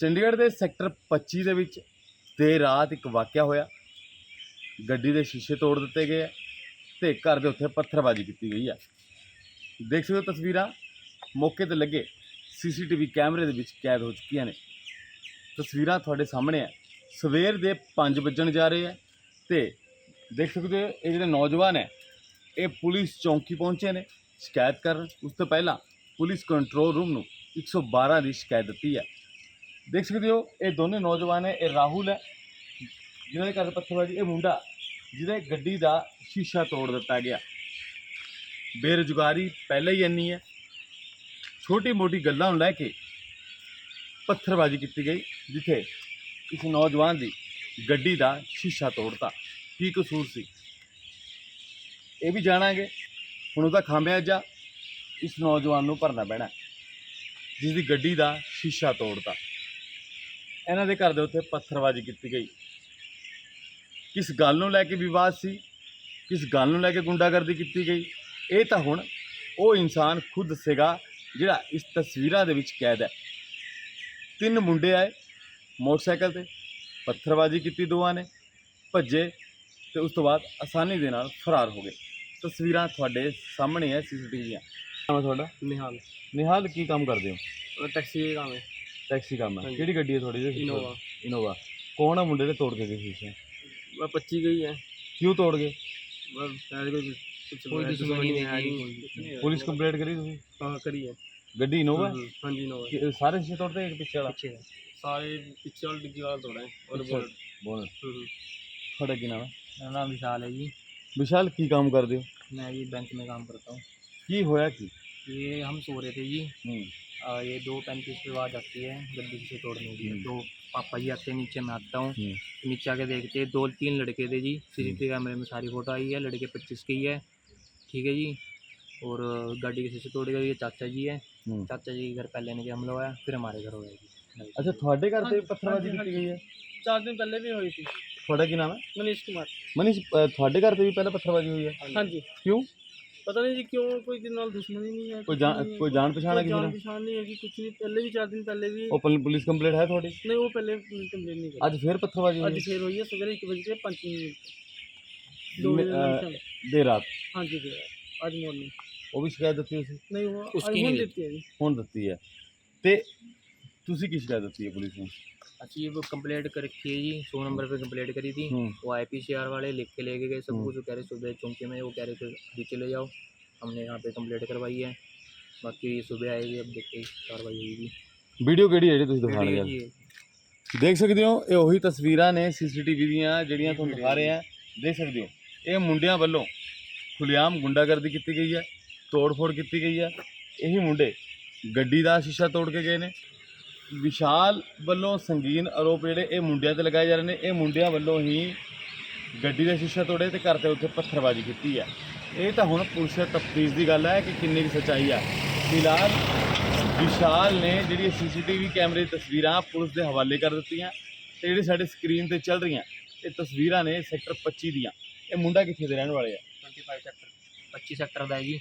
ਚੰਡੀਗੜ੍ਹ ਦੇ ਸੈਕਟਰ 25 ਦੇ ਵਿੱਚ ਦੇਰ ਰਾਤ ਇੱਕ ਵਾਕਿਆ ਹੋਇਆ। ਗੱਡੀ ਦੇ ਸ਼ੀਸ਼ੇ ਤੋੜ ਦਿੱਤੇ ਗਏ ਆ ਤੇ ਘਰ ਦੇ ਉੱਤੇ ਪੱਥਰਬਾਜ਼ੀ ਕੀਤੀ ਗਈ ਹੈ ਦੇਖ ਸਕਦੇ ਹੋ ਤਸਵੀਰਾਂ? ਮੌਕੇ ਤੇ ਲੱਗੇ ਸੀਸੀਟੀਵੀ ਕੈਮਰੇ ਦੇ ਵਿੱਚ ਕੈਦ ਹੋ ਚੁੱਕੀਆਂ ਨੇ। ਤਸਵੀਰਾਂ ਤੁਹਾਡੇ ਸਾਹਮਣੇ ਆ। ਸਵੇਰ ਦੇ 5 ਵੱਜਣ ਜਾ ਰਹੇ ਆ ਤੇ ਦੇਖ ਸਕਦੇ ਹੋ ਇਹ ਜਿਹੜੇ ਨੌਜਵਾਨ ਹੈ ਇਹ ਪੁਲਿਸ ਚੌਂਕੀ ਪਹੁੰਚੇ ਨੇ। ਸ਼ਿਕਾਇਤ ਕਰਨ ਉਸ ਤੋਂ ਪਹਿਲਾਂ ਪੁਲਿਸ ਕੰਟਰੋਲ ਰੂਮ ਨੂੰ 112 ਦੀ ਸ਼ਿਕਾਇਤ ਦਿੱਤੀ ਹੈ ਦੇਖ ਸਕਦੇ ਹੋ, ਇਹ ਦੋਨੇ ਨੌਜਵਾਨ ਹੈ ਇਹ ਰਾਹੁਲ ਹੈ, ਜਿਹਨਾਂ ਦੇ ਘਰ ਪੱਥਰਬਾਜੀ, ਇਹ ਮੁੰਡਾ, ਜਿਹਦੇ ਗੱਡੀ ਦਾ ਸ਼ੀਸ਼ਾ ਤੋੜ ਦਿੱਤਾ ਗਿਆ। ਬੇਰੁਜ਼ਗਾਰੀ ਪਹਿਲਾਂ ਹੀ ਇੰਨੀ ਹੈ। ਛੋਟੀ ਮੋਟੀ ਗੱਲਾਂ ਨੂੰ ਲੈ ਕੇ ਪੱਥਰਬਾਜੀ ਕੀਤੀ ਗਈ, ਜਿੱਥੇ ਇਸ ਨੌਜਵਾਨ ਦੀ ਗੱਡੀ ਦਾ ਸ਼ੀਸ਼ਾ ਤੋੜਤਾ। ਕੀ ਕਸੂਰ ਸੀ? ਇਹ ਵੀ ਜਾਣਾਂਗੇ। ਹੁਣ ਉਹਦਾ ਖਾਮਿਆਜਾ ਇਸ ਨੌਜਵਾਨ ਨੂੰ ਭਰਨਾ ਪੈਣਾ ਜਿਸ ਦੀ ਗੱਡੀ ਦਾ ਸ਼ੀਸ਼ਾ ਤੋੜਤਾ। ਇਹਨਾਂ ਦੇ ਘਰ ਦੇ ਉੱਤੇ ਪੱਥਰਬਾਜੀ ਕੀਤੀ ਗਈ। ਕਿਸ ਗੱਲ ਨੂੰ ਲੈ ਕੇ ਵਿਵਾਦ ਸੀ? ਕਿਸ ਗੱਲ ਨੂੰ ਲੈ ਕੇ ਗੁੰਡਾਗਰਦੀ ਕੀਤੀ ਗਈ? ਇਹ ਤਾਂ ਹੁਣ ਉਹ ਇਨਸਾਨ ਖੁਦ ਦੱਸੇਗਾ ਜਿਹੜਾ ਇਸ ਤਸਵੀਰਾਂ ਦੇ ਵਿੱਚ ਕੈਦ ਹੈ। ਤਿੰਨ ਮੁੰਡੇ ਆਏ ਮੋਟਰਸਾਈਕਲ ਤੇ ਪੱਥਰਬਾਜੀ ਕੀਤੀ ਦੋਵਾਂ ਨੇ ਭੱਜੇ ਤੇ ਉਸ ਤੋਂ ਬਾਅਦ ਆਸਾਨੀ ਦੇ ਨਾਲ ਫਰਾਰ ਹੋ ਗਏ। ਤਸਵੀਰਾਂ ਤੁਹਾਡੇ ਸਾਹਮਣੇ ਹੈ ਸੀਸੀਟੀਵੀ ਦੀਆਂ। ਨਾਮ ਤੁਹਾਡਾ? ਨਿਹਾਲ। ਨਿਹਾਲ ਕੀ ਕੰਮ ਕਰਦੇ ਹੋ? ਟੈਕਸੀ ਦਾ ਕੰਮ ਹੈ। ਟੈਕਸੀ ਕੰਮ ਹੈ ਹਾਂਜੀ। ਕਿਹੜੀ ਗੱਡੀ ਹੈ ਤੁਹਾਡੀ ਜੀ ਇਨੋਵਾ ਇਨੋਵਾ ਕੌਣ ਆ ਮੁੰਡੇ ਦੇ ਤੋੜ ਕੇ ਗਏ ਸ਼ੀਸ਼ੇ ਮੈਂ 25 ਗਈ ਹੈ ਕਿਉਂ ਤੋੜ ਗਏ ਬਸ ਸ਼ਾਇਦ ਕੋਈ ਕੁਛ ਕੋਈ ਦੁਸ਼ਮਣੀ ਨਹੀਂ ਹੈ ਜੀ, ਹੈ ਪੁਲਿਸ ਕੰਪਲੇਂਟ ਕਰੀ ਤੁਸੀਂ ਹਾਂ ਕਰੀ ਹੈ ਗੱਡੀ ਇਨੋਵਾ ਹਮ, ਹਾਂਜੀ ਇਨੋਵਾ ਕਿ- ਸਾਰੇ ਸ਼ੀਸ਼ੇ ਤੋੜਦੇ ਇੱਕ ਪਿੱਛੇ ਵਾਲਾ ਪਿੱਛੇ ਹੈ। ਸਾਰੇ ਪਿੱਛੇ ਵਾਲੇ ਡਿੱਗੀ ਵਾਲਾ ਤੋੜਾ ਹੈ ਔਰ ਪਿੱਛੇ। ਬੋਲ ਬੋਲ ਤੁਹਾਡਾ ਕੀ ਨਾਮ ਹੈ मेरा नाम विशाल है जी ਵਿਸ਼ਾਲ ਕੀ ਕੰਮ ਕਰਦੇ ਹੋ मैं ये बैंक में काम करता हूँ ਕੀ ਹੋਇਆ ਕੀ ये हम सो रहे थे जी। हम्म। आ, ये दो पैंतीस पे आवाज़ आती है गड्डी से तोड़ने की। तो पापा जी आते नीचे मैं आता हूँ। हम्म। नीचे आके देखते दो तीन लड़के थे जी। सीसीटीवी कैमरे में सारी फ़ोटो आई है लड़के पच्चीस की है। ठीक है जी। और गाड़ी के शीशे तोड़ गए चाचा जी है। चाचा जी के घर पहले ने हमला हुआ फिर हमारे घर हो जी। अच्छा थोड़े घर पे हाँ पत्थरबाजी हाँ की गई है? हाँ चार दिन पहले भी हुई थी। थोड़ा की नाम है? मनीष कुमार। मनीष थोड़े घर पे भी पहले पत्थरबाजी हुई है? हाँ जी। क्यों? ਪਤਾ ਨਹੀਂ ਜੀ ਕਿਉਂ ਕੋਈ ਕਿਸੇ ਨਾਲ ਦੁਸ਼ਮਣੀ ਨਹੀਂ ਹੈ ਕੋਈ ਜਾਣ ਕੋਈ ਜਾਣ ਪਛਾਣ ਹੈ ਕਿਸੇ ਨਾਲ ਪਛਾਣ ਨਹੀਂ ਹੈਗੀ ਕੁਝ ਨਹੀਂ ਪਹਿਲੇ ਵੀ 4 ਦਿਨ ਪਹਿਲੇ ਵੀ ਉਹ ਪੁਲ- ਪੁਲਿਸ ਕੰਪਲੇਂਟ ਹੈ ਤੁਹਾਡੀ? ਨਹੀਂ ਉਹ ਪਹਿਲੇ ਕੰਪਲੇਨ ਨਹੀਂ ਅੱਜ ਫੇਰ ਪੱਥਰਬਾਜ਼ੀ ਕਰੀ ਅੱਜ ਹੋਈ ਫੇਰ ਹੋਈ ਹੈ ਸਵੇਰੇ 1 ਵਜੇ ਤੇ 5 ਮਿੰਟ। ਦੋ ਵਜੇ ਦਾ ਨਿਸ਼ਾਨ। ਦੇਰ ਰਾਤ। ਹਾਂਜੀ ਜੀ ਅੱਜ ਮੋਰਨਿੰਗ ਉਹ ਵੀ ਸ਼ਿਕਾਇਤ ਦਿੱਤੀ ਤੁਸੀਂ ਨਹੀਂ ਉਹ ਅੱਜ ਹੁਣ ਦਿੱਤੀ ਹੈ ਜੀ। ਹੁਣ ਦਿੱਤੀ ਹੈ। ਤੇ ਤੁਸੀਂ ਕੀ ਸ਼ਿਕਾਇਤ ਦਿੱਤੀ ਹੈ ਪੁਲਿਸ ਨੂੰ अच्छा ये वो कंप्लेंट कर रखी है जी सौ नंबर पे कंप्लेंट करी थी ਹੂੰ वो आई पी सी आर वाले लिख के लेके गए सब हम्म। कुछ वो कह रहे सुबह चौंकी में वो कह रहे थे अभी चले जाओ हमने यहाँ पे कंप्लेंट करवाई है बाकी सुबह आएगी अब देखते हैं कार्रवाई होगी ਵੀਡੀਓ ਕਿਹੜੀ ਹੈ ਜਿਹੜੀ ਤੁਸੀਂ ਦਿਖਾ ਰਹੇ वीडियो ਹੋ जी ਦੇਖ ਸਕਦੇ ਹੋ ਇਹ ਉਹੀ ਤਸਵੀਰਾਂ ਨੇ ਸੀਸੀਟੀਵੀ ਦੀਆਂ ਜਿਹੜੀਆਂ ਤੁਹਾਨੂੰ ਦਿਖਾ ਰਹੇ ਆ ਦੇਖ ਸਕਦੇ ਹੋ ਇਹ ਮੁੰਡਿਆਂ ਵੱਲੋਂ ਖੁੱਲ੍ਹੇਆਮ ਗੁੰਡਾਗਰਦੀ ਕੀਤੀ ਗਈ ਹੈ ਤੋੜ-ਫੋੜ ਕੀਤੀ ਗਈ ਹੈ ਇਹੀ ਮੁੰਡੇ ਗੱਡੀ ਦਾ ਸ਼ੀਸ਼ਾ ਤੋੜ ਕੇ ਗਏ ਨੇ ਵਿਸ਼ਾਲ ਵੱਲੋਂ ਸੰਗੀਨ ਆਰੋਪ ਜਿਹੜੇ ਇਹ ਮੁੰਡਿਆਂ ਤੇ ਲਗਾਏ ਜਾ ਰਹੇ ਨੇ ਇਹ ਮੁੰਡਿਆਂ ਵੱਲੋਂ ਹੀ ਗੱਡੀ ਦਾ ਸ਼ੀਸ਼ਾ ਤੋੜੇ ਤੇ ਘਰ ਤੇ ਉੱਥੇ ਪੱਥਰਬਾਜ਼ੀ ਕੀਤੀ ਹੈ ਇਹ ਤਾਂ ਹੁਣ ਪੁਲਿਸ ਦੀ ਤਫਤੀਸ਼ ਦੀ ਗੱਲ ਹੈ ਕਿ ਕਿੰਨੀ ਦੀ ਸੱਚਾਈ ਹੈ ਫਿਲਹਾਲ ਵਿਸ਼ਾਲ ਨੇ ਜਿਹੜੀ ਸੀਸੀਟੀਵੀ ਕੈਮਰੇ ਦੀ ਤਸਵੀਰਾਂ ਪੁਲਿਸ ਦੇ ਹਵਾਲੇ ਕਰ ਦਿੱਤੀਆਂ ਤੇ ਜਿਹੜੇ ਸਾਡੇ ਸਕਰੀਨ ਤੇ ਚੱਲ ਰਹੀਆਂ ਇਹ ਤਸਵੀਰਾਂ ਨੇ ਸੈਕਟਰ 25 ਦੀਆਂ। ਇਹ ਮੁੰਡਾ ਕਿੱਥੇ ਦੇ ਰਹਿਣ ਵਾਲੇ ਆ? 25 ਸੈਕਟਰ 25 ਸੈਕਟਰ ਦਾ ਹੈ ਜੀ।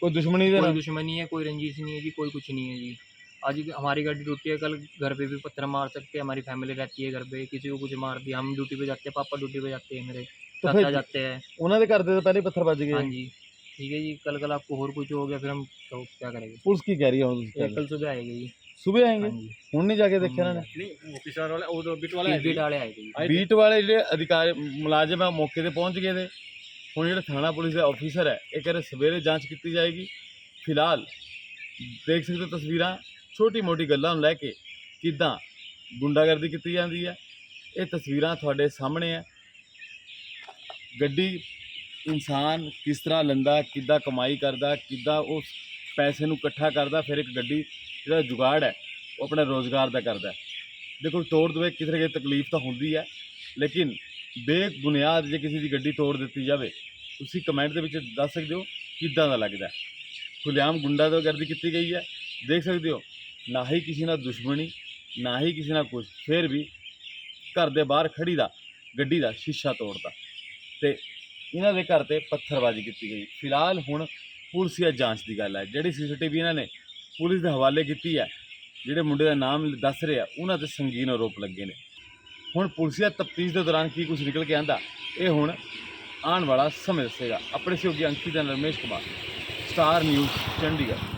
ਕੋਈ ਦੁਸ਼ਮਣੀ ਦੇ ਨਾਲ? ਦੁਸ਼ਮਣੀ ਹੈ ਕੋਈ ਰੰਜੀਸ਼ ਨਹੀਂ ਹੈ ਜੀ ਕੋਈ ਕੁਝ ਨਹੀਂ ਹੈ ਜੀ। आज हमारी गाड़ी ड्यूटी है कल घर पे भी पत्थर मार सकते हैं हमारी फैमिली रहती है घर पे किसी को कुछ मार दिया हम ड्यूटी पे जाते हैं पापा ड्यूटी पे जाते हैं मेरे चाचा जाते हैं ਉਹਨਾਂ ਦੇ ਘਰ ਦੇ ਤਾਂ ਪਹਿਲੇ ਪੱਥਰ ਵੱਜ हाँ गए जी ठीक है जी कल कल आपको और कुछ हो गया फिर हम तो क्या करेंगे ਪੁਲਿਸ ਕੀ ਕਹਿ ਰਹੀ ਹੈ ਹੁਣ कल सुबह आएगी जी ਹੋ? ਸੁਬਹ हाँ ਆਏਗੇ जी ਹੁਣ ਨਹੀਂ ਜਾ ਕੇ ਦੇਖਿਆ ਇਹਨਾਂ ਨਹੀਂ ਉਹ ਕਿਸਾਨ बीट वाले आएगी जी ਨੇ ਬੀਟ ਵਾਲੇ ਜਿਹੜੇ ਅਧਿਕਾਰੀ ਮੁਲਾਜ਼ਮ ਹੈ ਮੌਕੇ ਤੇ ਪਹੁੰਚ ਗਏ ਹੁਣ ਜਿਹੜਾ ਥਾਣਾ ਪੁਲਿਸ ਦਾ ਆਫੀਸਰ ਹੈ ਇਹ ਕਹ ਸਵੇਰੇ ਜਾਂਚ ਕੀਤੀ ਜਾਏਗੀ ਫਿਲਹਾਲ ਦੇਖ ਸਕਦੇ ਹੋ ਤਸਵੀਰਾਂ ਛੋਟੀ ਮੋਟੀ ਗੱਲਾਂ ਨੂੰ ਲੈ ਕੇ ਕਿਦਾਂ ਗੁੰਡਾਗਰਦੀ ਕੀਤੀ ਜਾਂਦੀ ਹੈ, ਇਹ ਤਸਵੀਰਾਂ ਤੁਹਾਡੇ ਸਾਹਮਣੇ ਹੈ ਗੱਡੀ ਇਨਸਾਨ ਕਿਸ ਤਰ੍ਹਾਂ ਲੈਂਦਾ ਕਿੱਦਾਂ ਕਮਾਈ ਕਰਦਾ, ਕਿੱਦਾਂ ਉਸ ਪੈਸੇ ਨੂੰ ਇਕੱਠਾ ਕਰਦਾ, ਫਿਰ ਇੱਕ ਗੱਡੀ ਜਿਹੜਾ ਜੁਗਾੜ ਹੈ, ਉਹ ਆਪਣੇ ਰੋਜ਼ਗਾਰ ਦਾ ਕਰਦਾ ਦੇਖੋ, ਤੋੜ ਦਵੇ ਕਿਸੇ ਨਾ ਕਿਤੇ ਤਕਲੀਫ ਤਾਂ ਹੁੰਦੀ ਹੈ, ਲੇਕਿਨ ਬੇਬੁਨਿਆਦ ਜੇ ਕਿਸੇ ਦੀ ਗੱਡੀ ਤੋੜ ਦਿੱਤੀ ਜਾਵੇ, ਤੁਸੀਂ ਕਮੈਂਟ ਦੇ ਵਿੱਚ ਦੱਸ ਸਕਦੇ ਹੋ ਕਿੱਦਾਂ ਦਾ ਲੱਗਦਾ ਹੈ। ਖੁੱਲ੍ਹੇਆਮ ਗੁੰਡਾਗਰਦੀ ਕੀਤੀ ਗਈ ਹੈ, ਦੇਖ ਸਕਦੇ ਹੋ ਨਾ ਹੀ ਕਿਸੇ ਨਾਲ ਦੁਸ਼ਮਣੀ, ਨਾ ਹੀ ਕਿਸੇ ਨਾਲ ਕੁਝ ਫਿਰ ਵੀ ਘਰ ਦੇ ਬਾਹਰ ਖੜੀ ਦਾ, ਗੱਡੀ ਦਾ ਸ਼ੀਸ਼ਾ ਤੋੜਦਾ। ਤੇ ਇਹਨਾਂ ਦੇ ਘਰ ਤੇ ਪੱਥਰਬਾਜ਼ੀ ਕੀਤੀ ਗਈ। ਫਿਲਹਾਲ ਹੁਣ ਪੁਲਿਸੀਆ ਜਾਂਚ ਦੀ ਗੱਲ ਹੈ। ਜਿਹੜੀ ਸੀਸੀਟੀਵੀ ਇਹਨਾਂ ਨੇ ਪੁਲਿਸ ਦੇ ਹਵਾਲੇ ਕੀਤੀ ਹੈ, ਜਿਹੜੇ ਮੁੰਡੇ ਦਾ ਨਾਮ ਦੱਸ ਰਿਹਾ ਉਹਨਾਂ ਤੇ ਸੰਗੀਨ ਆਰੋਪ ਲੱਗੇ ਨੇ। ਹੁਣ ਪੁਲਿਸੀਆ ਤਫਤੀਸ਼ ਦੇ ਦੌਰਾਨ ਕੀ ਕੁਝ ਨਿਕਲ ਕੇ ਆਂਦਾ, ਇਹ ਹੁਣ ਆਉਣ ਵਾਲਾ ਸਮੇਂ ਦੱਸੇਗਾ। ਆਪਣੇ ਸਹਿਯੋਗੀ ਅੰਕਿਤ ਦਾ ਰਮੇਸ਼ ਕੁਮਾਰ, ਸਟਾਰ ਨਿਊਜ਼, ਚੰਡੀਗੜ੍ਹ।